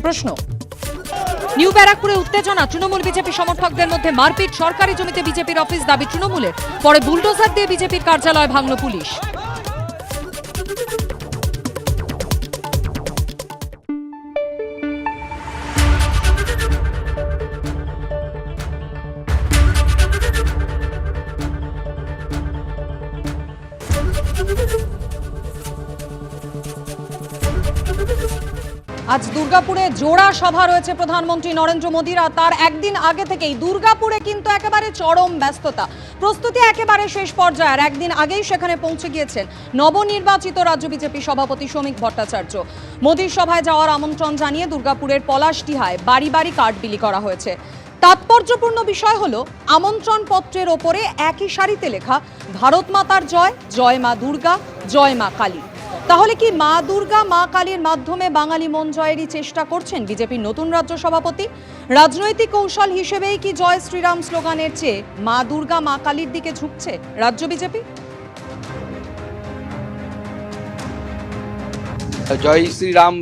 প্রশ্ন। নিউ ব্যারাকপুরে উত্তেজনা, তৃণমূল বিজেপি সমর্থকদের মধ্যে মারপিট, সরকারি জমিতে বিজেপির অফিস দাবি তৃণমূলের, পরে বুলডোজার দিয়ে বিজেপির কার্যালয় ভাঙল পুলিশ। দুর্গাপুরে জোড়া সভা রয়েছে প্রধানমন্ত্রী নরেন্দ্র মোদীর, আর তার একদিন আগে থেকেই দুর্গাপুরে কিন্তু একেবারে চরম ব্যস্ততা। প্রস্তুতি একেবারে শেষ পর্যায়ে, আর একদিন আগেই সেখানে পৌঁছে গিয়েছেন নবনির্বাচিত রাজ্য বিজেপি সভাপতি শ্রমিক ভট্টাচার্য। মোদীর সভায় যাওয়ার আমন্ত্রণ জানিয়ে দুর্গাপুরের পলাশডিহায় বাড়ি বাড়ি কার্ড বিলি করা হয়েছে। তাৎপর্যপূর্ণ বিষয় হল আমন্ত্রণ পত্রের ওপরে একই সারিতে লেখা, ভারত মাতার জয় জয় মা দুর্গা, জয় মা কালী। তাহলে কি মা দুর্গা, মা কালীর মাধ্যমে বাঙালি মন জয়েরই চেষ্টা করছেন বিজেপির নতুন রাজ্য সভাপতি? রাজনৈতিক কৌশল হিসেবেই কি জয় শ্রীরাম স্লোগানের চেয়ে মা দুর্গা, মা কালীর দিকে ঝুঁকছে রাজ্য বিজেপি? জয় শ্রীরাম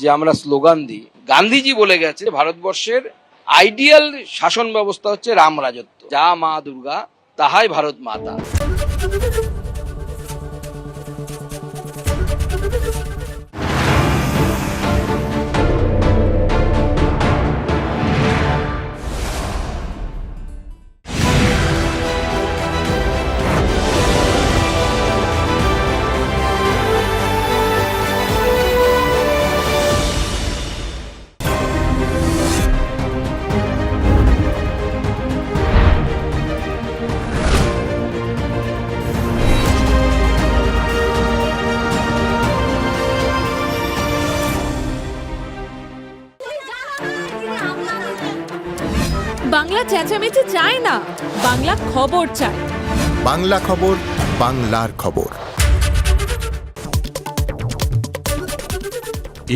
যে আমরা স্লোগান দিই, গান্ধীজি বলে গেছে ভারতবর্ষের আইডিয়াল শাসন ব্যবস্থা হচ্ছে রাম রাজত্ব। যা মা দুর্গা, তাহাই ভারত মাতা। চেঁচামেচি চাই না বাংলা খবর চাই বাংলা খবর বাংলার খবর।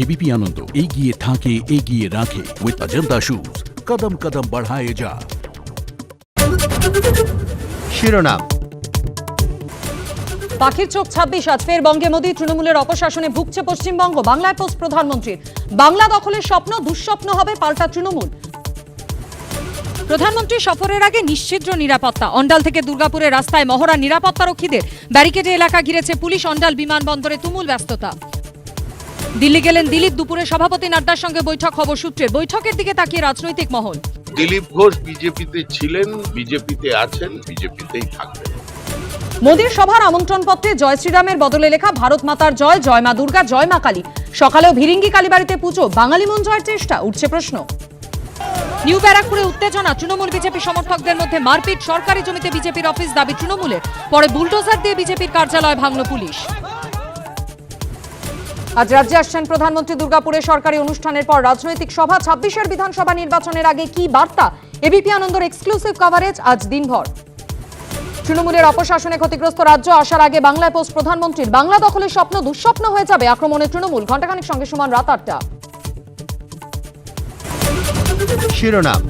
এবিপি আনন্দ এগিয়ে থাকে এগিয়ে রাখে উইথ অজন্তা শুজ কদম কদম বাড়ায়ে যা। শিরোনাম। পাখির চোখ ছাব্বিশ আজ ফের বঙ্গে মোদী তৃণমূলের অপশাসনে ভুগছে পশ্চিমবঙ্গ বাংলায় পোস্ট প্রধানমন্ত্রীর। বাংলা দখলের স্বপ্ন দুঃস্বপ্ন হবে পাল্টা তৃণমূল। প্রধানমন্ত্রী সফরের আগে নিশ্চিদ্র নিরাপত্তা। অন্ডাল থেকে দুর্গাপুরের রাস্তায় মহড়া নিরাপত্তারক্ষীদের ব্যারিকেডে এলাকা ঘিরেছে পুলিশ। অন্ডাল বিমানবন্দরে তুমুল ব্যস্ততা। দিল্লি গেলেন দিলীপ। দুপুরে সভাপতি নাড্ডার সঙ্গে বৈঠক খবর সূত্রে। বৈঠকের দিকে তাকিয়ে রাজনৈতিক মহল। দিলীপ ঘোষ বিজেপিতে ছিলেন বিজেপিতে আছেন বিজেপিতেই থাকবেন। মোদীর সভার আমন্ত্রণপত্রে জয় শ্রীরামের বদলে লেখা ভারত মাতার জয় জয় মা দুর্গা জয় মা কালী। সকালেও ভিরিঙ্গি কালীবাড়িতে পুজো। বাঙালি মন জয়ের চেষ্টা উঠছে প্রশ্ন। নিউ ব্যারাকপুরে উত্তেজনা। তৃণমূল বিজেপি সমর্থকদের মধ্যে মারপিট। সরকারি জমিতে বিজেপির অফিস দাবি তৃণমূলের। পরে বুলডোজার দিয়ে বিজেপির কার্যালয় ভাঙল পুলিশ। আজ রাজ্যে আসছেন প্রধানমন্ত্রী দুর্গাপুরে সরকারি অনুষ্ঠানের পর রাজনৈতিক সভা। ছাব্বিশের বিধানসভা নির্বাচনের আগে কি বার্তা? এবিপি আনন্দর এক্সক্লুসিভ কভারেজ আজ দিনভর। তৃণমূলের অপশাসনে ক্ষতিগ্রস্ত রাজ্য আসার আগে বাংলায় পোস্ট প্রধানমন্ত্রীর বাংলা দখলের স্বপ্ন দুঃস্বপ্ন হয়ে যাবে আক্রমণে তৃণমূল। ঘণ্টাখানিক সঙ্গে সমান রাত আটটা। শিরোনাম।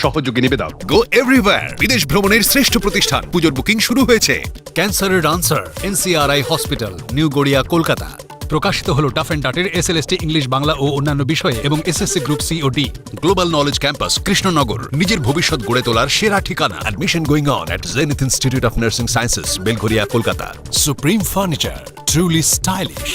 সহযোগী নিবেদক গো এভরিওয়্যার বিদেশ ভ্রমণের শ্রেষ্ঠ প্রতিষ্ঠান। পুজোর বুকিং শুরু হয়েছে। ক্যান্সারের answer NCRI hospital new Garia Kolkata প্রকাশিত হলো টাফ অ্যান্ড ডাটের এসএলএসটি ইংলিশ বাংলা ও অন্যান্য বিষয়ে এবং এসএসসি গ্রুপ সি ও D global knowledge campus Krishnanagar নিজের ভবিষ্যৎ গড়ে তোলার সেরা ঠিকানা। Admission going on at Zenith institute of nursing sciences Belgharia Kolkata supreme furniture truly stylish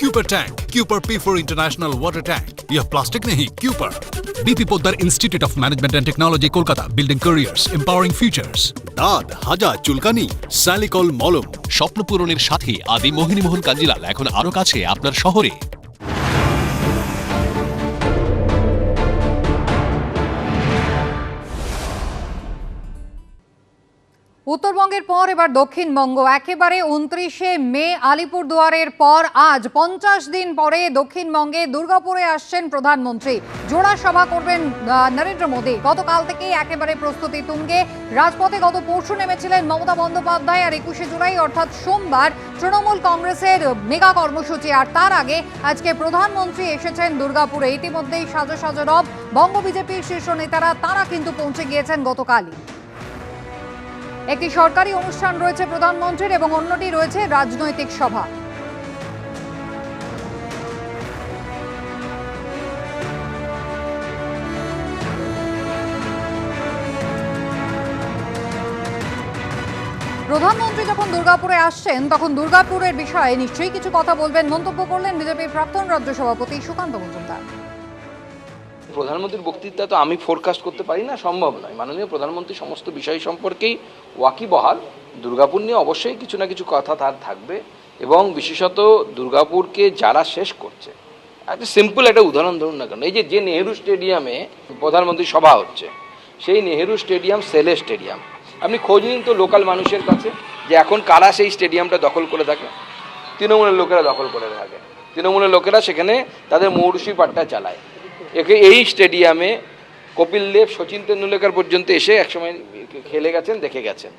Cooper tank Cooper P for international water tank यह plastic नहीं Cooper BP Poddar institute of management and technology Kolkata building careers empowering futures দাঁত হাজা চুলকানি স্যালিকল মলম স্বপ্ন পূরণের সাথে আদি মোহিনী মোহন কাঞ্জিলাল এখন আরো কাছে আপনার শহরে উত্তরবঙ্গের পর এবার দক্ষিণবঙ্গ। একেবারে উনত্রিশে মে আলিপুরদুয়ারের পর আজ পঞ্চাশ দিন পরে দক্ষিণবঙ্গে দুর্গাপুরে আসছেন প্রধানমন্ত্রী। জোড়া সভা করবেন নরেন্দ্র মোদী। গতকাল থেকেই একেবারে প্রস্তুতি তুঙ্গে। রাজপথে গত পরশু নেমেছিলেন মমতা বন্দ্যোপাধ্যায় আর একুশে জুলাই, অর্থাৎ সোমবার, তৃণমূল কংগ্রেসের মেগা কর্মসূচি। আর তার আগে আজকে প্রধানমন্ত্রী এসেছেন দুর্গাপুরে। ইতিমধ্যেই সাজো সাজো রব। বঙ্গ বিজেপির শীর্ষ নেতারা, তারা কিন্তু পৌঁছে গিয়েছেন গতকালই। একটি সরকারি অনুষ্ঠান রয়েছে প্রধানমন্ত্রীর এবং অন্যটি রয়েছে রাজনৈতিক সভা। প্রধানমন্ত্রী যখন দুর্গাপুরে আসছেন, তখন দুর্গাপুরের বিষয়ে নিশ্চয়ই কিছু কথা বলবেন, মন্তব্য করলেন বিজেপির প্রাক্তন রাজ্য সভাপতি সুকান্ত মজুমদার। প্রধানমন্ত্রীর বক্তৃতা তো আমি ফোরকাস্ট করতে পারি না, সম্ভব নয়। মাননীয় প্রধানমন্ত্রী সমস্ত বিষয় সম্পর্কেই ওয়াকিবহাল। দুর্গাপুর নিয়ে অবশ্যই কিছু না কিছু কথা তার থাকবে এবং বিশেষত দুর্গাপুরকে যারা শেষ করছে, একটা সিম্পল একটা উদাহরণ ধরুন না কেন, এই যে যে নেহেরু স্টেডিয়ামে প্রধানমন্ত্রী সভা হচ্ছে, সেই নেহেরু স্টেডিয়াম সেলে স্টেডিয়াম আপনি খোঁজ নিন তো লোকাল মানুষের কাছে যে এখন কারা সেই স্টেডিয়ামটা দখল করে থাকে। তৃণমূলের লোকেরা দখল করে থাকে। তৃণমূলের লোকেরা সেখানে তাদের মৌরুষি পাট্টা চালায়। একে এই স্টেডিয়ামে কপিল দেব সচিন তেন্ডুলকর পর্যন্ত এসে একসময় খেলে গেছেন, দেখে গেছেন।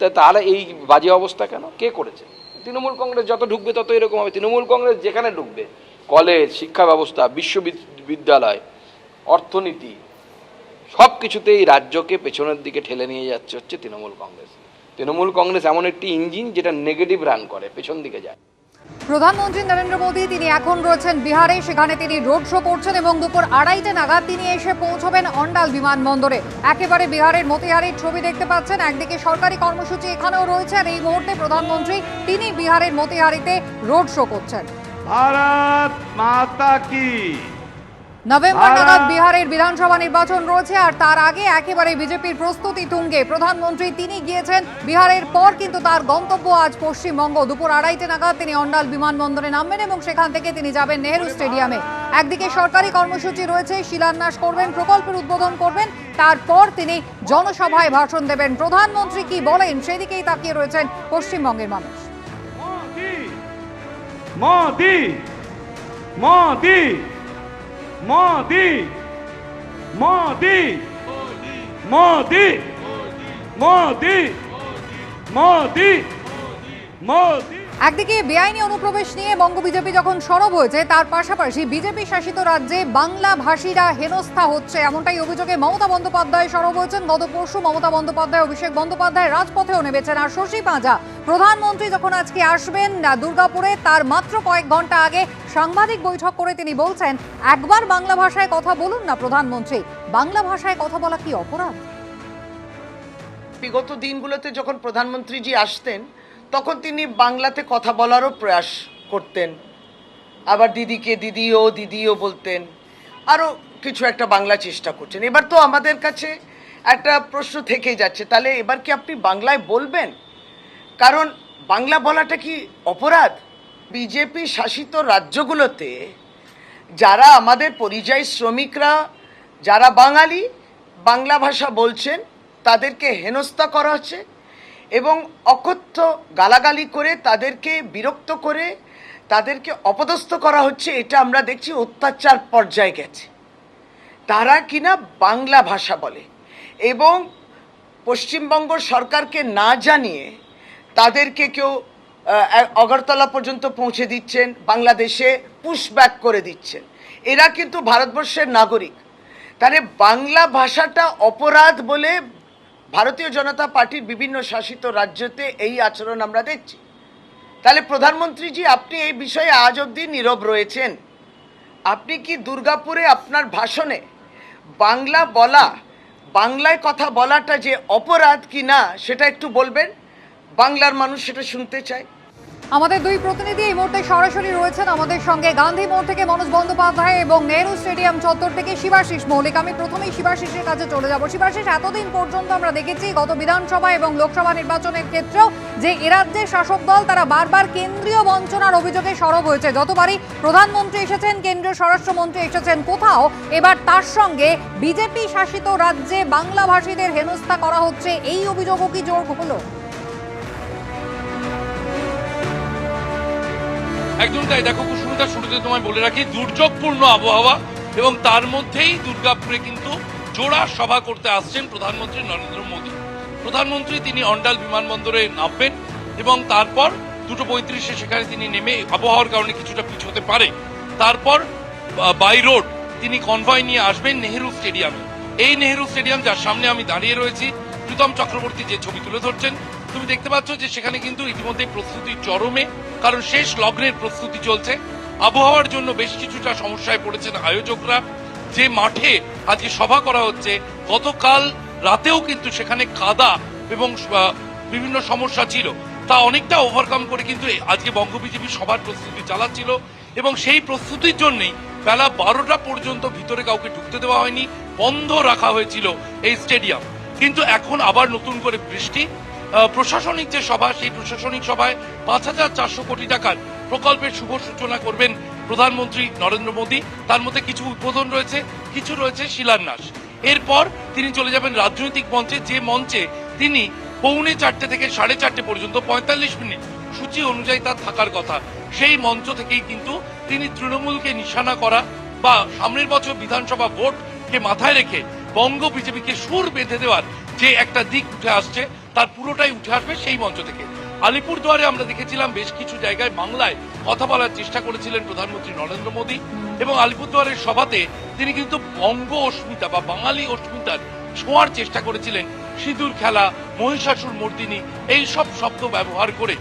তা তাহলে এই বাজে অবস্থা কেন? কে করেছে? তৃণমূল কংগ্রেস যত ঢুকবে তত এরকম হবে। তৃণমূল কংগ্রেস যেখানে ঢুকবে, কলেজ, শিক্ষা ব্যবস্থা, বিশ্ববিদ্যালয়, অর্থনীতি সব কিছুতে এই রাজ্যকে পেছনের দিকে ঠেলে নিয়ে যাচ্ছে হচ্ছে তৃণমূল কংগ্রেস। তৃণমূল কংগ্রেস এমন একটি ইঞ্জিন যেটা নেগেটিভ রান করে, পেছন দিকে যায়। প্রধানমন্ত্রী নরেন্দ্র মোদী, তিনি এখন রয়েছেন বিহারে। সেখানে তিনি রোড শো করছেন এবং দুপুর আড়াইটে নাগাদ তিনি এসে পৌঁছবেন অন্ডাল বিমানবন্দরে। একেবারে বিহারের মতিহারির ছবি দেখতে পাচ্ছেন। একদিকে সরকারি কর্মসূচি এখানেও রয়েছে, আর এই মুহূর্তে প্রধানমন্ত্রী তিনি বিহারের মতিহারিতে রোড শো করছেন। ভারত মাতা কি? নভেম্বর নাগাদ বিহারের বিধানসভা নির্বাচন রয়েছে আর তার আগে একেবারে বিজেপির প্রস্তুতি তুঙ্গে। প্রধানমন্ত্রী তিনি গিয়েছেন বিহারের পর কিন্তু তার গন্তব্য আজ পশ্চিমবঙ্গ। দুপুর আড়াইটে নাগাদ তিনি অন্ডাল বিমানবন্দরে নামবেন এবং সেখান থেকে তিনি যাবেন নেহরু স্টেডিয়ামে। একদিকে সরকারি কর্মসূচি রয়েছে শিলান্যাস করবেন প্রকল্পের উদ্বোধন করবেন তারপর তিনি জনসভায় ভাষণ দেবেন। প্রধানমন্ত্রী কি বলেন সেদিকেই তাকিয়ে রয়েছেন পশ্চিমবঙ্গের মানুষ। Madi. Madi. Madi. Madi. Madi. Madi. একদিকে বেআইনি অনুপ্রবেশ নিয়ে বঙ্গ বিজেপি যখন সরব হয়েছে, তার পাশাপাশি বিজেপি শাসিত রাজ্যে বাংলা ভাষীরা হেনস্থা হচ্ছে। এমনটাই অভিযোগে মমতা বন্দ্যোপাধ্যায় সরব হয়েছেন। গত পরশু মমতা বন্দ্যোপাধ্যায়, অভিষেক বন্দ্যোপাধ্যায় রাজপথেও নেমেছেন। আর শশী পাঁজা, প্রধানমন্ত্রী যখন আজকে আসবেন দুর্গাপুরে, তার মাত্র কয়েক ঘণ্টা আগে সাংবাদিক বৈঠক করে তিনি বলছেন, একবার বাংলা ভাষায় কথা বলুন না, প্রধানমন্ত্রী। বাংলা ভাষায় কথা বলা কি অপরাধ? বিগত দিনগুলোতে যখন প্রধানমন্ত্রীজি আসতেন তখন তিনি বাংলাতে কথা বলারও প্রয়াস করতেন। আবার দিদিকে দিদিও দিদিও বলতেন। আরও কিছু একটা বাংলা চেষ্টা করছেন এবার তো আমাদের কাছে একটা প্রশ্ন থেকেই যাচ্ছে, তাহলে এবার কি আপনি বাংলায় বলবেন? কারণ বাংলা বলাটা কি অপরাধ? বিজেপি শাসিত রাজ্যগুলোতে যারা আমাদের পরিযায়ী শ্রমিকরা, যারা বাঙালি, বাংলা ভাষা বলছেন, তাদেরকে হেনস্থা করা হচ্ছে। এবং অকথ্য গালাগালি করে তাদেরকে বিরক্ত করে তাদেরকে অপদস্থ করা হচ্ছে, এটা আমরা দেখছি অত্যাচার পর্যায়ে গেছে। তারা কিনা বাংলা ভাষা বলে এবং পশ্চিমবঙ্গ সরকারকে না জানিয়ে তাদেরকে কেউ অগরতলা পর্যন্ত পৌঁছে দিচ্ছেন, বাংলাদেশে পুশব্যাক করে দিচ্ছেন। এরা কিন্তু ভারতবর্ষের নাগরিক। তাহলে বাংলা ভাষাটা অপরাধ বলে ভারতীয় জনতা পার্টির বিভিন্ন শাসিত রাজ্যতে এই আচরণ আমরা দেখছি। তাহলে প্রধানমন্ত্রীজি, আপনি এই বিষয়ে আজ অব্দি নীরব রয়েছেন। আপনি কি দুর্গাপুরে আপনার ভাষণে বাংলা বলা, বাংলায় কথা বলাটা যে অপরাধ কি না সেটা একটু বলবেন? বাংলার মানুষ সেটা শুনতে চায়। আমাদের দুই প্রতিনিধি এই মুহূর্তে সরাসরি রয়েছেন আমাদের সঙ্গে গান্ধী মোড় থেকে মনোজ বন্দ্যোপাধ্যায় এবং নেহরু স্টেডিয়াম চত্বর থেকে শিবাশিস মৌলিক। আমি প্রথমেই শিবাশিসের কাছে চলে যাব। শিবাশিস, এতদিন পর্যন্ত আমরা দেখেছি গত বিধানসভা এবং লোকসভা নির্বাচনের ক্ষেত্রেও যে এ রাজ্যের শাসক দল তারা বারবার কেন্দ্রীয় বঞ্চনার অভিযোগে সরব হয়েছে। যতবারই প্রধানমন্ত্রী এসেছেন, কেন্দ্রীয় স্বরাষ্ট্রমন্ত্রী এসেছেন, কোথাও এবার তার সঙ্গে বিজেপি শাসিত রাজ্যে বাংলাভাষীদের হেনস্থা করা হচ্ছে। এই অভিযোগও কি জোর হলো? একদম তাই দেখো কুসুমিতা শুরুতে তোমায় বলে রাখি, দুর্যোগপূর্ণ আবহাওয়া এবং তার মধ্যেই দুর্গাপুরে কিন্তু জোড়া সভা করতে আসছেন প্রধানমন্ত্রী নরেন্দ্র মোদী। প্রধানমন্ত্রী তিনি অন্ডাল বিমানবন্দরে নামবেন এবং তারপর দুটো পঁয়ত্রিশে সেখানে তিনি নেমে আবহাওয়ার কারণে কিছুটা পিছোতে পারে। তারপর বাই রোড, তিনি কনভয় নিয়ে আসবেন নেহেরু স্টেডিয়ামে। এই নেহেরু স্টেডিয়াম যার সামনে আমি দাঁড়িয়ে রয়েছি, প্রীতম চক্রবর্তী যে ছবি তুলে ধরছেন তুমি দেখতে পাচ্ছ যে সেখানে কিন্তু ইতিমধ্যে প্রস্তুতি চরমে, কারণ শেষ লগ্নের প্রস্তুতি চলছে। আবহাওয়ার জন্য বেশ কিছুটা সমস্যায় পড়েছেন আয়োজকরা। যে মাঠে আজকে সভা করা হচ্ছে, গতকাল রাতেও কিন্তু সেখানে কাদা এবং বিভিন্ন সমস্যা ছিল। তা অনেকটা ওভারকাম করে কিন্তু আজকে বঙ্গ বিজেপি সবার প্রস্তুতি চালাচ্ছিল এবং সেই প্রস্তুতির জন্যই বেলা বারোটা পর্যন্ত ভিতরে কাউকে ঢুকতে দেওয়া হয়নি, বন্ধ রাখা হয়েছিল এই স্টেডিয়াম। কিন্তু এখন আবার নতুন করে বৃষ্টি প্রশাসনিক যে সভা, সেই প্রশাসনিক সভায় পাঁচ হাজার চারশো কোটি টাকার প্রকল্পের শুভ সূচনা করবেন প্রধানমন্ত্রী নরেন্দ্র মোদী। তার মধ্যে কিছু উদ্বোধন রয়েছে, কিছু রয়েছে শিলান্যাস। এরপর তিনি চলে যাবেন রাজনৈতিক মঞ্চে, যে মঞ্চে তিনি পৌনে চারটে থেকে সাড়ে চারটে পর্যন্ত, পঁয়তাল্লিশ মিনিট সূচি অনুযায়ী তার থাকার কথা, সেই মঞ্চ থেকেই কিন্তু তিনি তৃণমূলকে নিশানা করা বা সামনের বছর বিধানসভা ভোটকে মাথায় রেখে বঙ্গ বিজেপিকে সুর বেঁধে দেওয়ার যে একটা দিক উঠে আসছে তার পুরোটাই উঠে আসবে সেই মঞ্চ থেকে। আলিপুরদুয়ারে আমরা দেখেছিলাম বেশ কিছু জায়গায় বাংলায় কথা বলার চেষ্টা করেছিলেন প্রধানমন্ত্রী নরেন্দ্র মোদী এবং আলিপুরদুয়ারের সভাতে তিনি কিন্তু বঙ্গ অস্মিতা বা বাঙালি অস্মিতার ছোঁয়ার চেষ্টা করেছিলেন। সিঁদুর খেলা, মহিষাসুর মর্দিনী, এই সব শব্দ ব্যবহার করে।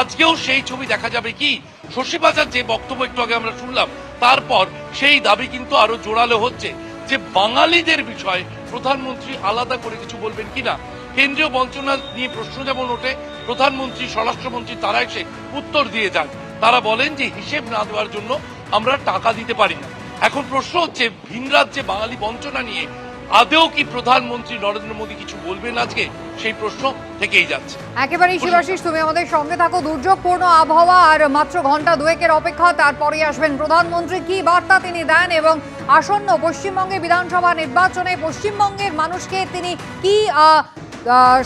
আজকেও সেই ছবি দেখা যাবে কি? শশীবাজার যে বক্তব্য একটু আগে আমরা শুনলাম, তারপর সেই দাবি কিন্তু আরও জোরালো হচ্ছে যে বাঙালিদের বিষয়ে প্রধানমন্ত্রী আলাদা করে কিছু বলবেন কিনা? কেন্দ্রীয় বঞ্চনা নিয়ে প্রশ্ন যেমন ওঠে প্রধানমন্ত্রী স্বরাষ্ট্রমন্ত্রী তারা এসে উত্তর দিয়ে যান। তারা বলেন যে হিসেব না দেওয়ার জন্য আমরা টাকা দিতে পারি না। এখন প্রশ্ন হচ্ছে ভিন রাজ্যে বাঙালি বঞ্চনা নিয়ে আদেও কি প্রধানমন্ত্রী নরেন্দ্র মোদী কিছু বলবেন আজকে? সেই প্রশ্ন থেকেই যাচ্ছে। একেবারেই শিবাশিস তুমি আমাদের সঙ্গে থাকো। দুর্যোগপূর্ণ আবহাওয়া আর মাত্র ঘণ্টা দুয়েকের অপেক্ষা তারপরে আসবেন প্রধানমন্ত্রী। কি বার্তা তিনি দেন এবং আসন্ন পশ্চিমবঙ্গে বিধানসভা নির্বাচনে পশ্চিমবঙ্গের মানুষকে তিনি কি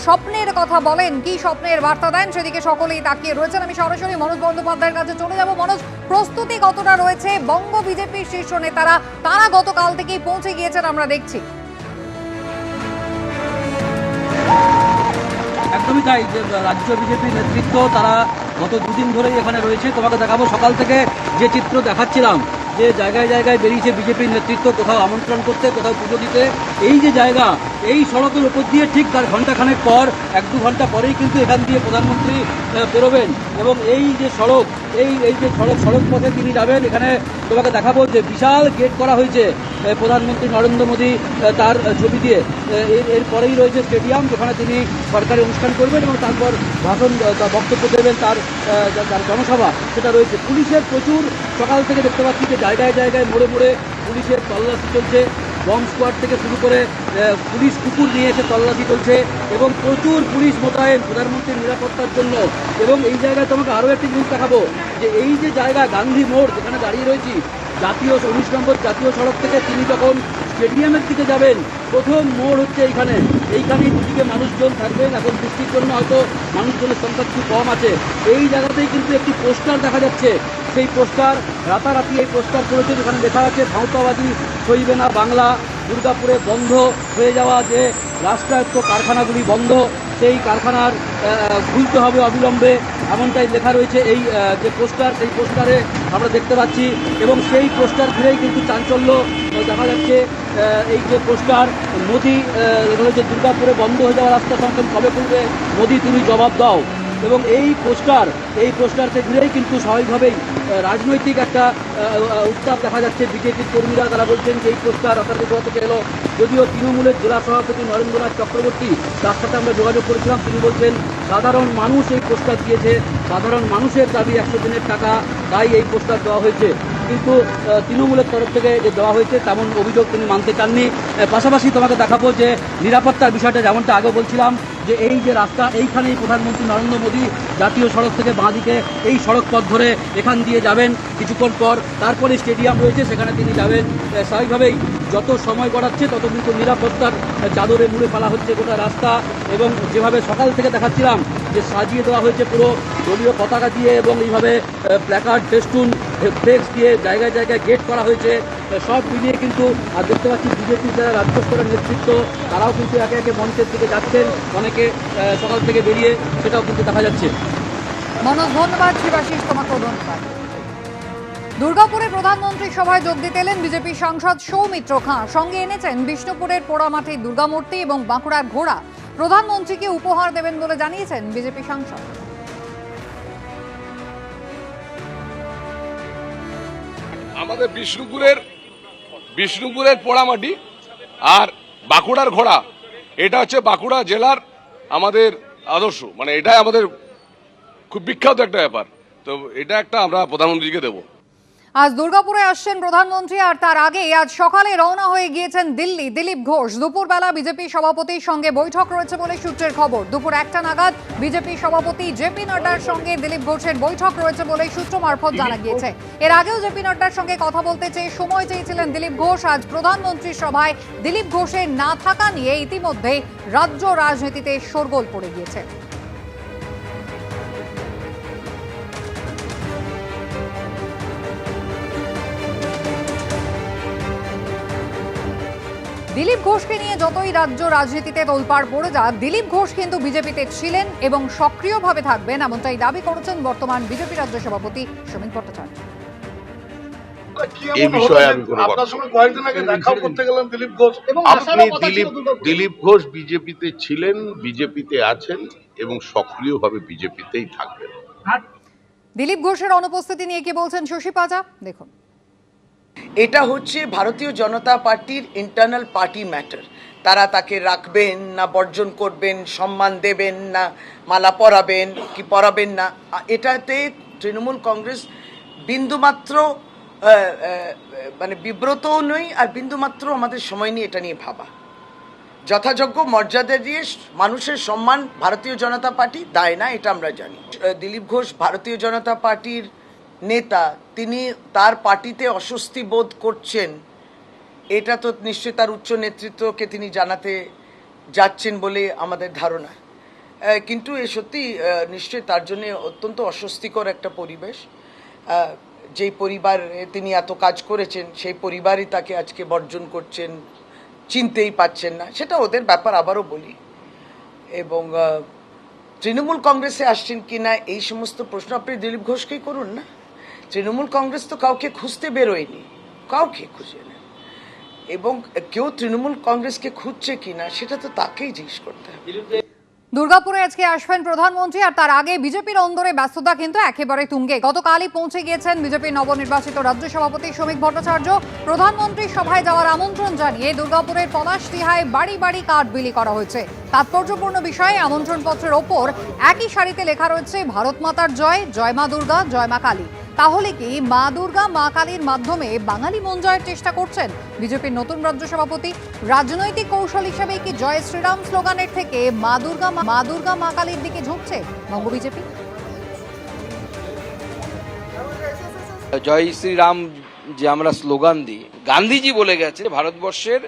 স্বপ্নের কথা বলেন, কি স্বপ্নের বার্তা দেন? সেদিকে সকলেই তাকিয়ে রয়েছেন। আমি সরাসরি মনোজ বন্দ্যোপাধ্যায়ের কাছে চলে যাব। মনোজ, প্রস্তুতি কতটা রয়েছে? বঙ্গ বিজেপির শীর্ষ নেতারা, তারা গতকাল থেকেই পৌঁছে গিয়েছেন, আমরা দেখছি। একদমই তাই যে রাজ্য বিজেপির নেতৃত্ব, তারা গত দুদিন ধরেই এখানে রয়েছে। তোমাকে দেখাবো সকাল থেকে যে চিত্র দেখাচ্ছিলাম, যে জায়গায় জায়গায় বেরিয়েছে বিজেপির নেতৃত্ব, কোথাও আমন্ত্রণ করতে, কোথাও পুজো দিতে। এই যে জায়গা এই সড়কের উপর দিয়ে ঠিক তার ঘন্টাখানেক পর, এক দু ঘণ্টা পরেই কিন্তু এখান দিয়ে প্রধানমন্ত্রী বেরোবেন। এবং এই যে সড়ক, এই এই যে সড়ক সড়ক পথে তিনি যাবেন, এখানে তোমাকে দেখাবো যে বিশাল গেট করা হয়েছে প্রধানমন্ত্রী নরেন্দ্র মোদী তার ছবি দিয়ে। এর এরপরেই রয়েছে স্টেডিয়াম যেখানে তিনি সরকারি অনুষ্ঠান করবেন এবং তারপর ভাষণ বক্তব্য দেবেন তার তার জনসভা। সেটা রয়েছে। পুলিশের প্রচুর, সকাল থেকে দেখতে পাচ্ছি যে জায়গায় জায়গায় মোড়ে মোড়ে পুলিশের তল্লাশি চলছে। বম স্কোয়াড থেকে শুরু করে পুলিশ কুকুর নিয়ে এসে তল্লাশি চলছে এবং প্রচুর পুলিশ মোতায়েন প্রধানমন্ত্রীর নিরাপত্তার জন্য। এবং এই জায়গায় তোমাকে আরও একটি জিনিস দেখাবো, যে এই যে জায়গা, গান্ধী মোড় যেখানে দাঁড়িয়ে রয়েছি জাতীয় উনিশ নম্বর জাতীয় সড়ক থেকে তিনি যখন স্টেডিয়ামের দিকে যাবেন, প্রথম মোড় হচ্ছে এইখানে। এইখানেই দুদিকে মানুষজন থাকবেন, এখন বৃষ্টির জন্য হয়তো মানুষজনের সংখ্যা কিছু কম আছে। এই জায়গাতেই কিন্তু একটি পোস্টার দেখা যাচ্ছে। সেই পোস্টার, রাতারাতি এই পোস্টার করেছে এখানে লেখা আছে ভাঁওতাবাদী সইবে না বাংলা, দুর্গাপুরে বন্ধ হয়ে যাওয়া যে রাষ্ট্রায়ত্ত কারখানাগুলি বন্ধ, সেই কারখানার খুলতে হবে অবিলম্বে। এমনটাই লেখা রয়েছে এই যে পোস্টার, সেই পোস্টারে আমরা দেখতে পাচ্ছি এবং সেই পোস্টার ঘিরেই কিন্তু চাঞ্চল্য দেখা যাচ্ছে এই যে পোস্টার, মোদি যে দুর্গাপুরে বন্ধ হয়ে যাওয়া রাস্তা সংখ্যা কবে খুলবে মোদি, তুমি জবাব দাও। এবং এই পোস্টার, এই পোস্টারকে ঘিরেই কিন্তু স্বাভাবিকভাবেই রাজনৈতিক একটা উত্তাপ দেখা যাচ্ছে। বিজেপির কর্মীরা তারা বলছেন যে এই পোস্টার কোথা থেকে এলো। যদিও তৃণমূলের জেলা সভাপতি নরেন্দ্রনাথ চক্রবর্তী তার সাথে আমরা যোগাযোগ করেছিলাম। তিনি বলছেন, সাধারণ মানুষ এই পোস্টার দিয়েছে। সাধারণ মানুষের দাবি একশো দিনের টাকা তাই এই পোস্টার দেওয়া হয়েছে। কিন্তু তৃণমূলের তরফ থেকে যে দেওয়া হয়েছে তেমন অভিযোগ তিনি মানতে চাননি। পাশাপাশি তোমাকে দেখাবো যে নিরাপত্তার বিষয়টা যেমনটা আগে বলছিলাম যে এই যে রাস্তা, এইখানেই প্রধানমন্ত্রী নরেন্দ্র মোদী জাতীয় সড়ক থেকে বাঁদিকে এই সড়ক পথ ধরে এখান দিয়ে যাবেন কিছুক্ষণ পর। তারপরে স্টেডিয়াম রয়েছে, সেখানে তিনি যাবেন। স্বাভাবিকভাবেই যত সময় গড়াচ্ছে, তত কিন্তু নিরাপত্তার চাদরে মুড়ে ফেলা হচ্ছে গোটা রাস্তা। এবং যেভাবে সকাল থেকে দেখাচ্ছিলাম যে সাজিয়ে দেওয়া হয়েছে পুরো দলীয় পতাকা দিয়ে এবং এইভাবে প্ল্যাকার্ড ফেস্টুন ফ্লেক্স দিয়ে জায়গায় জায়গায় গেট করা হয়েছে। সব মিলিয়ে কিন্তু আর দেখতে পাচ্ছি বিজেপির যারা রাজ্য স্তরের নেতৃত্ব তারাও কিন্তু একে একে মঞ্চের দিকে যাচ্ছেন। অনেকে সকাল থেকে বেরিয়ে সেটাও কিন্তু দেখা যাচ্ছে। মনোজ ধন্যবাদ শিবাশিস তোমাকেও ধন্যবাদ দুর্গাপুরে প্রধানমন্ত্রী সভায় যোগ দিতে এলেন বিজেপি সাংসদ সৌমিত্র খাঁ। সঙ্গে এনেছেন বিষ্ণুপুরের পোড়ামাটির দুর্গামূর্তি এবং বাঁকুড়ার ঘোড়া। প্রধানমন্ত্রীকে উপহার দেবেন বলে জানিয়েছেন বিজেপি সাংসদ। আমাদের বিষ্ণুপুরের বিষ্ণুপুরের পোড়ামাটি আর বাঁকুড়ার ঘোড়া। এটা হচ্ছে বাঁকুড়া জেলার আমাদের আদর্শ। মানে এটাই আমাদের খুব বিখ্যাত একটা ব্যাপার। তো এটা একটা আমরা প্রধানমন্ত্রীকে দেবো। আজ দুর্গাপুরে আসছেন প্রধানমন্ত্রী আর তার আগে আজ সকালে রওনা হয়ে গিয়েছেন দিল্লি। দিলীপ ঘোষ, দুপুরবেলা বিজেপি সভাপতির সঙ্গে বৈঠক রয়েছে বলে সূত্রের খবর। দুপুর একটা নাগাদ বিজেপি সভাপতি জেপি নাড্ডার সঙ্গে দিলীপ ঘোষের বৈঠক রয়েছে বলে সূত্র মারফত জানা গিয়েছে। এর আগেও জেপি নাড্ডার সঙ্গে কথা বলতে চেয়ে সময় চেয়েছিলেন দিলীপ ঘোষ। আজ প্রধানমন্ত্রীর সভায় দিলীপ ঘোষের না থাকা নিয়ে ইতিমধ্যে রাজ্য রাজনীতিতে শোরগোল পড়ে গিয়েছে। দিলীপ ঘোষকে নিয়ে যতই রাজ্য রাজনীতিতে তোলপাড় পড়ে যাক দিলীপ ঘোষ কিন্তু বিজেপিতে ছিলেন এবং সক্রিয়ভাবে থাকবেন এমনটাই দাবি করেছেন বর্তমান বিজেপি রাজ্য সভাপতি সমীক ভট্টাচার্য। এই বিষয়ে আমি কোনো আপনি দিলীপ দিলীপ ঘোষ বিজেপিতে ছিলেন বিজেপিতে আছেন এবং সক্রিয়ভাবে বিজেপিতেই থাকবেন। দিলীপ ঘোষের অনুপস্থিতি নিয়ে কি বলছেন শশী পাজা? দেখুন। এটা হচ্ছে ভারতীয় জনতা পার্টির ইন্টারনাল পার্টি ম্যাটার তারা তাকে রাখবেন না, বর্জন করবেন, সম্মান দেবেন না, মালা পরাবেন কি পরাবেন না। এটাতে তৃণমূল কংগ্রেস বিন্দুমাত্র মানে বিব্রতও নই আর বিন্দুমাত্র আমাদের সময় নিয়ে এটা নিয়ে ভাবা। যথাযোগ্য মর্যাদা দিয়ে মানুষের সম্মান ভারতীয় জনতা পার্টি দেয় না, এটা আমরা জানি। দিলীপ ঘোষ ভারতীয় জনতা পার্টির নেতা, তিনি তার পার্টিতে অস্বস্তি বোধ করছেন। এটা তো নিশ্চয়ই তার উচ্চ নেতৃত্বকে তিনি জানাতে যাচ্ছেন বলে আমাদের ধারণা। কিন্তু এ সত্যি নিশ্চয়ই তার জন্য অত্যন্ত অস্বস্তিকর একটা পরিবেশ। যেই পরিবার তিনি এত কাজ করেছেন, সেই পরিবারই তাকে আজকে বর্জন করছেন, চিনতেই পাচ্ছেন না। সেটা ওদের ব্যাপার আবারও বলি। এবং তৃণমূল কংগ্রেসে আসছেন কি না এই সমস্ত প্রশ্ন আপনি দিলীপ ঘোষকেই করুন না। তৃণমূল কংগ্রেস তো কাউকে খুঁজতে বেরোয়নি, কাউকে খুঁজে না। এবং কেউ তৃণমূল কংগ্রেসকে খুঁজছে কিনা, সেটা তো তাকেই জিজ্ঞেস করতে হবে। দুর্গাপুরে আজকে আসবেন প্রধানমন্ত্রী, আর তার আগে বিজেপির অন্দরে ব্যস্ততা কিন্তু একেবারে তুঙ্গে। গতকালই পৌঁছে গিয়েছেন বিজেপির নবনির্বাচিত রাজ্য সভাপতি শ্রমিক ভট্টাচার্য। প্রধানমন্ত্রীর সভায় যাওয়ার আমন্ত্রণ জানিয়ে দুর্গাপুরের পলাশদিহায় বাড়ি বাড়ি কার্ড বিলি করা হয়েছে। তাৎপর্যপূর্ণ বিষয়ে আমন্ত্রণপত্রের ওপর একই সারিতে লেখা রয়েছে, ভারত মাতার জয় জয় মা দুর্গা, জয় মা কালী। তাহলে কি মা দুর্গা, মা কালীর মাধ্যমে বাঙালি মন জয়ের চেষ্টা করছেন? বিজেপির নতুন রাজ্য সভাপতি রাজনৈতিক কৌশল হিসেবে কি জয় শ্রীরাম স্লোগানের থেকে মা দুর্গা মা দুর্গা, মা কালীর দিকে ঝুঁকছে বঙ্গ বিজেপি? জয় শ্রীরাম যে আমরা স্লোগান দিই, গান্ধীজি বলে গেছে ভারতবর্ষের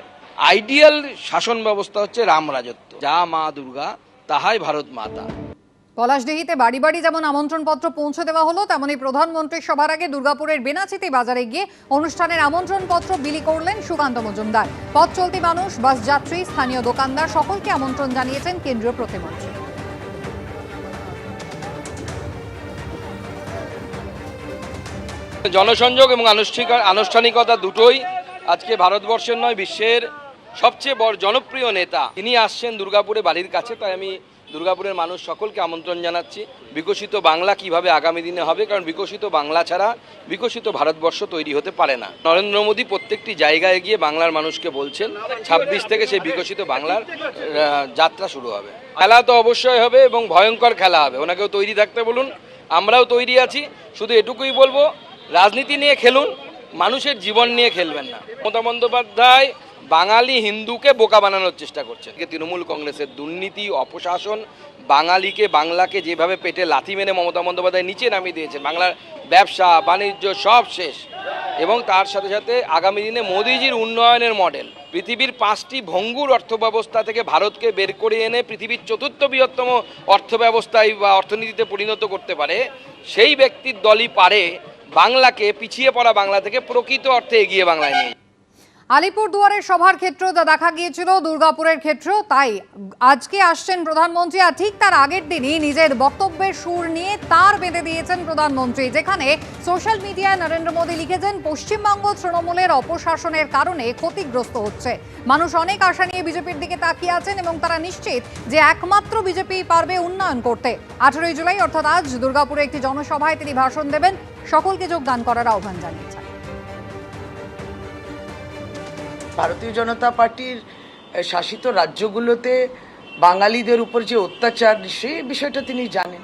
আইডিয়াল শাসন ব্যবস্থা হচ্ছে রাম রাজত্ব। যা মা দুর্গা, তাহাই ভারত মাতা। পলাশডিহিতে বাড়ি বাড়ি যেমন আমন্ত্রণপত্র পৌঁছে দেওয়া হলো তেমনি প্রধানমন্ত্রীর সভার আগে দুর্গাপুরের বেনাচিতি বাজারে গিয়ে অনুষ্ঠানের আমন্ত্রণপত্র বিলি করলেন সুকান্ত মজুমদার। পথ চলতি মানুষ, বাস যাত্রী, স্থানীয় দোকানদার সকলকে আমন্ত্রণ জানিয়েছেন কেন্দ্রীয় প্রতিমন্ত্রী। জনসংযোগ এবং আনুষ্ঠানিক আনুষ্ঠানিকতা দুটোই আজকে ভারতবর্ষের নয়, বিশ্বের সবচেয়ে বড় জনপ্রিয় নেতা। তিনি আসছেন দুর্গাপুরে বাড়ির কাছে, তাই আমি দুর্গাপুরের মানুষ সকলকে আমন্ত্রণ জানাচ্ছি। বিকশিত বাংলা কীভাবে আগামী দিনে হবে? কারণ বিকশিত বাংলা ছাড়া বিকশিত ভারতবর্ষ তৈরি হতে পারে না। নরেন্দ্র মোদী প্রত্যেকটি জায়গায় গিয়ে বাংলার মানুষকে বলছেন, ছাব্বিশ থেকে সেই বিকশিত বাংলার যাত্রা শুরু হবে। খেলা তো অবশ্যই হবে এবং ভয়ঙ্কর খেলা হবে। ওনাকেও তৈরি থাকতে বলুন, আমরাও তৈরি আছি। শুধু এটুকুই বলব, রাজনীতি নিয়ে খেলুন, মানুষের জীবন নিয়ে খেলবেন না। মমতা বন্দ্যোপাধ্যায় বাঙালি হিন্দুকে বোকা বানানোর চেষ্টা করছে তৃণমূল কংগ্রেসের দুর্নীতি, অপশাসন, বাঙালিকে, বাংলাকে যেভাবে পেটে লাথি মেরে মমতা বন্দ্যোপাধ্যায় নিচে নামিয়ে দিয়েছে বাংলার ব্যবসা, বাণিজ্য সব শেষ। এবং তার সাথে সাথে আগামী দিনে মোদিজির উন্নয়নের মডেল। পৃথিবীর পাঁচটি ভঙ্গুর অর্থব্যবস্থা থেকে ভারতকে বের করে এনে পৃথিবীর চতুর্থ বৃহত্তম অর্থব্যবস্থায় বা অর্থনীতিতে পরিণত করতে পারে, সেই ব্যক্তির দলই পারে বাংলাকে, পিছিয়ে পড়া বাংলা থেকে প্রকৃত অর্থে এগিয়ে বাংলায় নিয়ে। আলিপুর দুয়ারের সভার ক্ষেত্রেও যা দেখা গিয়েছিল, দুর্গাপুরের ক্ষেত্রেও তাই। আজকে আসছেন প্রধানমন্ত্রী আর ঠিক তার আগের দিনই নিজের বক্তব্যের সুর নিয়ে তার বেঁধে দিয়েছেন প্রধানমন্ত্রী, যেখানে সোশ্যাল মিডিয়ায় নরেন্দ্র মোদী লিখেছেন, পশ্চিমবঙ্গ তৃণমূলের অপশাসনের কারণে ক্ষতিগ্রস্ত হচ্ছে। মানুষ অনেক আশা নিয়ে বিজেপির দিকে তাকিয়ে আছেন এবং তারা নিশ্চিত যে একমাত্র বিজেপি পারবে উন্নয়ন করতে। আঠেরোই জুলাই, অর্থাৎ আজ দুর্গাপুরে একটি জনসভায় তিনি ভাষণ দেবেন। সকলকে যোগদান করার আহ্বান জানিয়েছেন। ভারতীয় জনতা পার্টির শাসিত রাজ্যগুলোতে বাঙালিদের উপর যে অত্যাচার সেই বিষয়টা তিনি জানেন।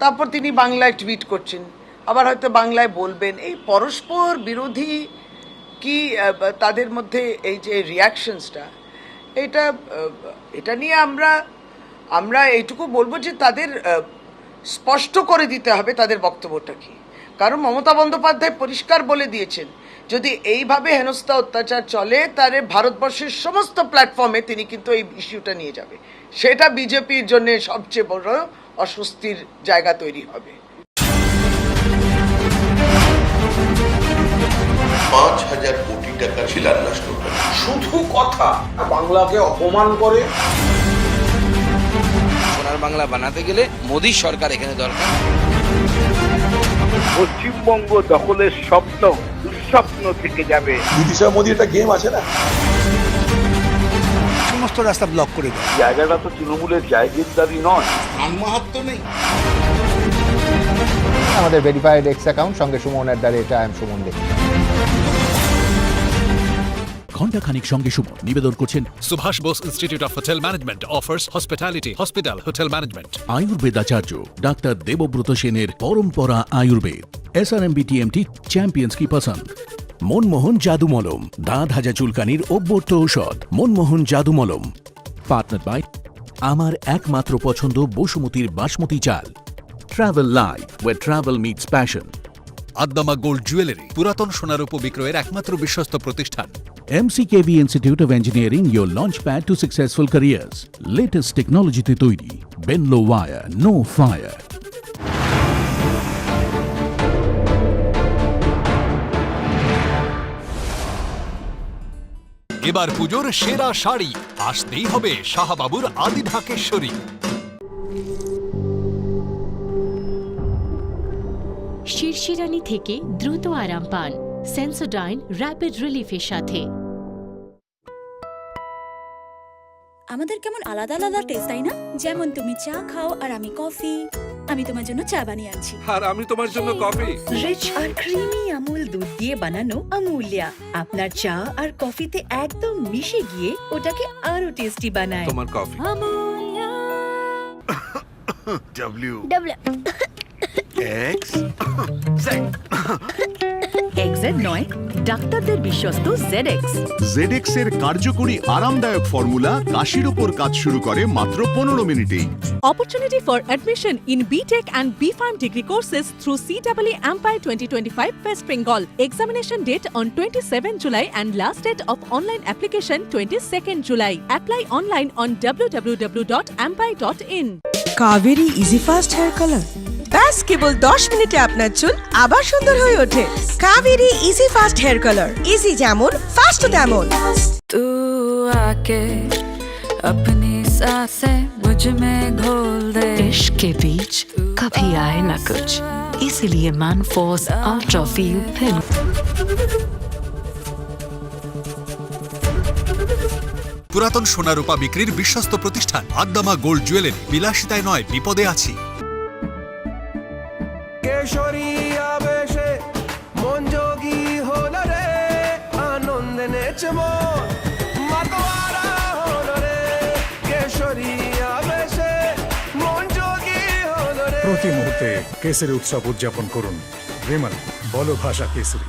তারপর তিনি বাংলায় টুইট করছেন। আবার হয়তো বাংলায় বলবেন, এই পরস্পর বিরোধী কি তাদের মধ্যে এই যে রিয়াকশনসটা এটা এটা নিয়ে আমরা আমরা এইটুকু বলব যে তাদের স্পষ্ট করে দিতে হবে তাদের বক্তব্যটা কি। কারণ মমতা বন্দ্যোপাধ্যায় পরিষ্কার বলে দিয়েছেন যদি এইভাবে হেনস্থা অত্যাচার চলে তাহলে ভারতবর্ষের সমস্ত প্ল্যাটফর্মে তিনি কিন্তু এই ইস্যুটা নিয়ে যাবে। সেটা বিজেপির জন্য সবচেয়ে বড় অস্বস্তির জায়গা তৈরি হবে। পাঁচ হাজার কোটি টাকার শিলান্যাস করবেন শুধু কথা বাংলাকে অপমান করে। সোনার বাংলা বানাতে গেলে মোদী সরকার এখানে দরকার। পশ্চিমবঙ্গ দখলের স্বপ্ন। দুঃস্বপ্ন থেকে যাবে। নীতিশা মোদী একটা গেম আছে না? সমস্ত রাস্তা ব্লক করে দেয়। জায়গাটা তো তৃণমূলের জায়গিরদারি নয়। আত্মহাত্ম নেই। আমাদের ভেরিফাইড এক্স অ্যাকাউন্ট সঙ্গে Suman at the rate I M Suman ঘণ্টাখানিক সঙ্গে সুমন নিবেদন করছেন Subhash Bose institute of hotel management offers hospitality hospital hotel management. আয়ুর্বেদাচার্য ডাক্তার দেবব্রত সেনের পরম্পরা Ayurveda S R M BTMT champions কি পছন্দ মনমোহন জাদু মলম দাঁত হাজা চুলকানির অব্যর্থ ঔষধ মনমোহন জাদু মলম পার্টনার বাই আমার একমাত্র পছন্দ বসুমতির বাসমতি চাল travel live way travel meets passion Addama gold jewellery পুরাতন সোনার উপ বিক্রয়ের একমাত্র বিশ্বস্ত প্রতিষ্ঠান MCKB Institute of Engineering, your launchpad to successful careers. Latest technology তে তৈরি Benlo Wire, no fire. এবার পুজোর সেরা শাড়ি আসতেই হবে শাহবাবুর আদি ঢাকেশ্বরী শিরশিরানি থেকে দ্রুত আরাম পান সেন্সোডাইন র্যাপিড রিলিফের সাথে। আমাদের কেমন আলাদা আলাদা টেস্ট তাই না? যেমন তুমি চা খাও আর আমি কফি আমি তোমার জন্য চা বানিয়ে আনছি। আর আমি তোমার জন্য কফি রিচ আর ক্রিমি আমুল দুধ দিয়ে বানানো আমুলিয়া আপনার চা আর কফিতে একদম মিশে গিয়ে ওটাকে আরও টেস্টি বানায়। তোমার কফি ডব্লিউ এক্স এক্সেড নয় ডাক্তারদের বিশ্বস্ত জেড এক্স জেডএক্স এর কার্যকরী আরামদায়ক ফর্মুলা কাশির ওপর কাজ শুরু করে মাত্র পনেরো মিনিটেই Opportunity for admission in BTech and B.Pharm degree courses through CEE Ampire 2025 West Bengal. Examination date on 27 July and last date of online application 22nd July. Apply online on www.ampire.in. Kaveri easy fast hair colour ব্যাস কেবল দশ মিনিটে আপনার চুল আবার সুন্দর হয়ে ওঠে Kaveri easy fast hair colour easy যেমন ফাস্ট তেমন तू आके अपनी सांसें मुझ में घोल दे इश्क के बीच कभी आए न कुछ इसीलिए Manforce ultra feel thin পুরাতন সোনা রূপা বিক্রির বিশ্বস্ত প্রতিষ্ঠান। আদ্দামা গোল্ড জুয়েলারি বিলাসিতায় নয় বিপদে আছি। কেশরী আবেশে মন যোগী হল রে আনন্দ নেচে মন মাতোয়ারা হল রে। কেশরী আবেশে মন যোগী হল রে। প্রতি মুহূর্তে কেসরি উৎসব উদযাপন করুন। রেমন বলো ভাষা কেসরি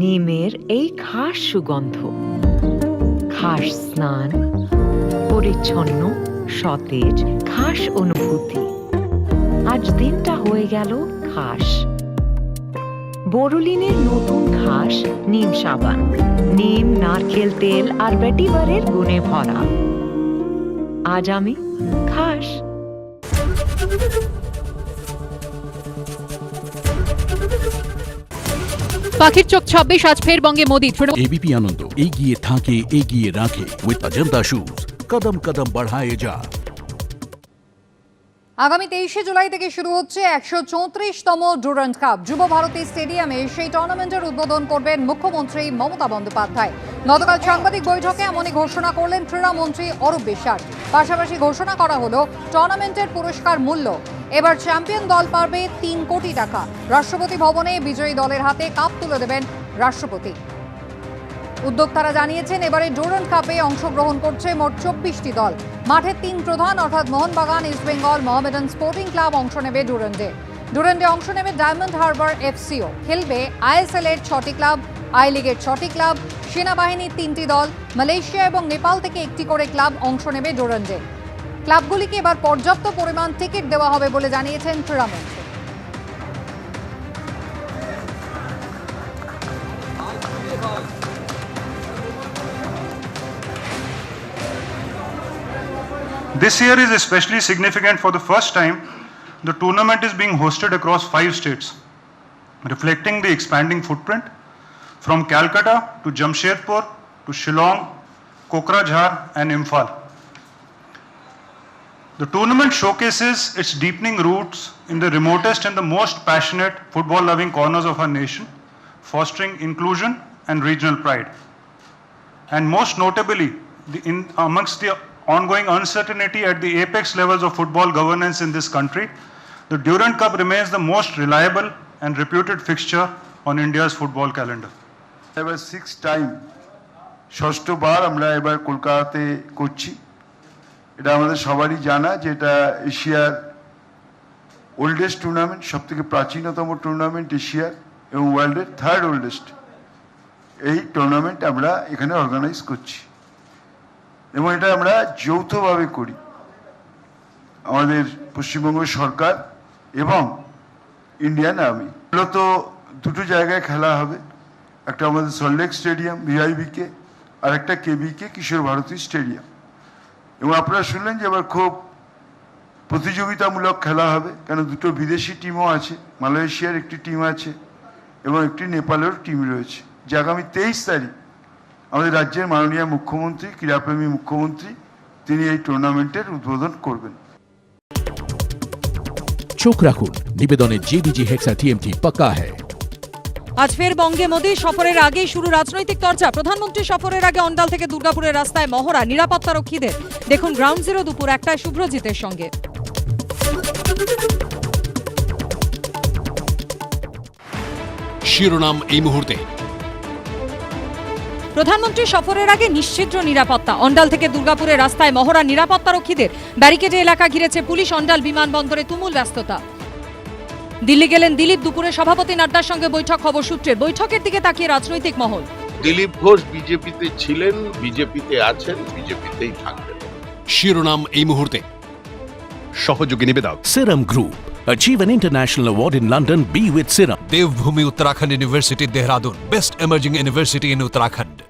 নিমের এই খাস সুগন্ধ। খাস স্নান, পরিচ্ছন্ন, সতেজ ঘাস অনুভূতি। আজ দিনটা হয়ে গেল ঘাস বরুলিনের নতুন ঘাস নিম সাবান। নিম, নারকেল তেল আর বেটিবারের গুণে ভরা। আজ আমি পাখির চোখ ছাব্বিশ আজ ফের বঙ্গে মোদী এবিপি আনন্দ এগিয়ে থাকে এগিয়ে রাখে উইথ অজন্তা শুজ কদম কদম বাড়ায় যা। আগামী তেইশে জুলাই থেকে শুরু হচ্ছে একশো চৌত্রিশতম ডুরান্ট কাপ। যুব ভারতী স্টেডিয়ামে সেই টুর্নামেন্টের উদ্বোধন করবেন মুখ্যমন্ত্রী মমতা বন্দ্যোপাধ্যায়। গতকাল সাংবাদিক বৈঠকে এমনই ঘোষণা করলেন ক্রীড়ামন্ত্রী অরূপ বিশ্বাস। পাশাপাশি ঘোষণা করা হলো টুর্নামেন্টের পুরস্কার মূল্য এবার চ্যাম্পিয়ন দল পাবে তিন কোটি টাকা। রাষ্ট্রপতি ভবনে বিজয়ী দলের হাতে কাপ তুলে দেবেন রাষ্ট্রপতি। উদ্যোক্তারা জানিয়েছেন, এবারে ডুরান্ড কাপে অংশগ্রহণ করছে মোট চব্বিশটি দল। মাঠের তিন প্রধান, অর্থাৎ Mohun Bagan East Bengal Mohammedan sporting club অংশ নেবে ডুরান্ডে ডুরান্ডে অংশ নেবে ডায়মন্ড হারবার এফসিও। খেলবে আইএসএল এর ছটি ক্লাব, আই লিগের ছটি ক্লাব, সেনাবাহিনীর তিনটি দল। মালয়েশিয়া এবং নেপাল থেকে একটি করে ক্লাব অংশ নেবে ডুরান্ডে ক্লাবগুলিকে এবার পর্যাপ্ত পরিমাণ টিকিট দেওয়া হবে বলে জানিয়েছেন ক্রীড়ামন্ত্রী This year is especially significant for the first time. The tournament is being hosted across five states, reflecting the expanding footprint from Calcutta to Jamshedpur to Shillong, Kokrajhar, and Imphal. The tournament showcases its deepening roots in the remotest and the most passionate football loving corners of our nation, fostering inclusion and regional pride and most notably the, in, amongst the ongoing uncertainty at the apex levels of football governance in this country, the Durand Cup remains the most reliable and reputed fixture on India's football calendar. এবার six time ষষ্ঠবার আমরা এবার কলকাতাতে করছি এটা আমাদের সবারই জানা যে এটা এশিয়ার ওল্ডেস্ট টুর্নামেন্ট সব থেকে প্রাচীনতম টুর্নামেন্ট এশিয়ার এবং ওয়ার্ল্ডের থার্ড ওল্ডেস্ট এই টুর্নামেন্ট আমরা এখানে অর্গানাইজ করছি। এবং এটা আমরা যৌথভাবে করি। আমাদের পশ্চিমবঙ্গ সরকার এবং ইন্ডিয়ান আর্মি মূলত দুটো জায়গায় খেলা হবে। একটা আমাদের সল্টলেক স্টেডিয়াম ভিআইবিকে আর একটা কেবিকে কিশোর ভারতী স্টেডিয়াম এবং আপনারা শুনলেন যে এবার খুব প্রতিযোগিতামূলক খেলা হবে, কেন দুটো বিদেশি টিমও আছে, মালয়েশিয়ার একটি টিম আছে এবং একটি নেপালের টিম রয়েছে। যে আগামী তেইশ তারিখ আমাদের রাজ্যের মাননীয় মুখ্যমন্ত্রী, ক্রীড়াপ্রেমী মুখ্যমন্ত্রী, তিনি এই টুর্নামেন্টের উদ্বোধন করবেন। চোখ রাখুন, নিবেদনে জেবিজি হেক্সা টিএমটি পাক্কা হ্যায়। আজ ফের বঙ্গে মোদী সফরের আগেই শুরু রাজনৈতিক চর্চা প্রধানমন্ত্রী সফরের আগে অন্ডাল থেকে দুর্গাপুরের রাস্তায় মহড়া নিরাপত্তারক্ষীদের দেখুন গ্রাউন্ড জিরো দুপুর একটায় শুভ্রজিতের সঙ্গে। শিরোনাম এই মুহূর্তে। প্রধানমন্ত্রী সফরের আগে নিশ্চিদ্র নিরাপত্তা। অন্ডাল থেকে দুর্গাপুরের রাস্তায় মহড়া নিরাপত্তারক্ষীদের ব্যারিকেডে এলাকা ঘিরেছে পুলিশ অন্ডাল বিমানবন্দরে তুমুল ব্যস্ততা। দিল্লি গেলেন দিলীপ দুপুরে সভাপতি নাড্ডার সঙ্গে বৈঠক খবর সূত্রে বৈঠকের দিকে তাকিয়ে রাজনৈতিক মহল দিলীপ ঘোষ বিজেপিতে ছিলেন বিজেপিতে আছেন বিজেপিতেই থাকবেন শিরোনাম এই মুহূর্তে সহযোগী নিবেদক serum group Achieve an international award in London. Be with Serum. Devbhumi Uttarakhand University, Dehradun. Best emerging university in Uttarakhand.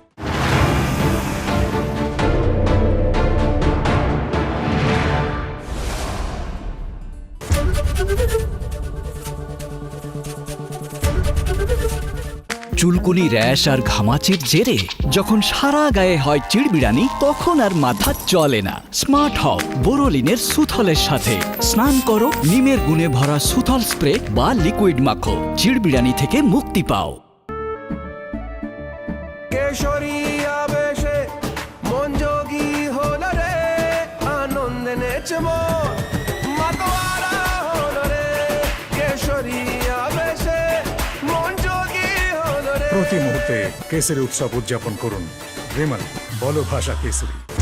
চুলকুনি র্যাশ আর ঘামাচির জেরে যখন সারা গায়ে হয় চিড়বিড়ানি, তখন আর মাথা চলে না। স্মার্ট হও বোরোলিনের সুথলের সাথে। স্নান করো, নিমের গুণে ভরা সুথল স্প্রে বা লিকুইড মাখো। চিড়বিড়ানি থেকে মুক্তি পাও। কেশরী প্রতি মুহূর্তে কেসরি উৎসব উদযাপন করুন। রেমাল বলো ভাষা কেসরি।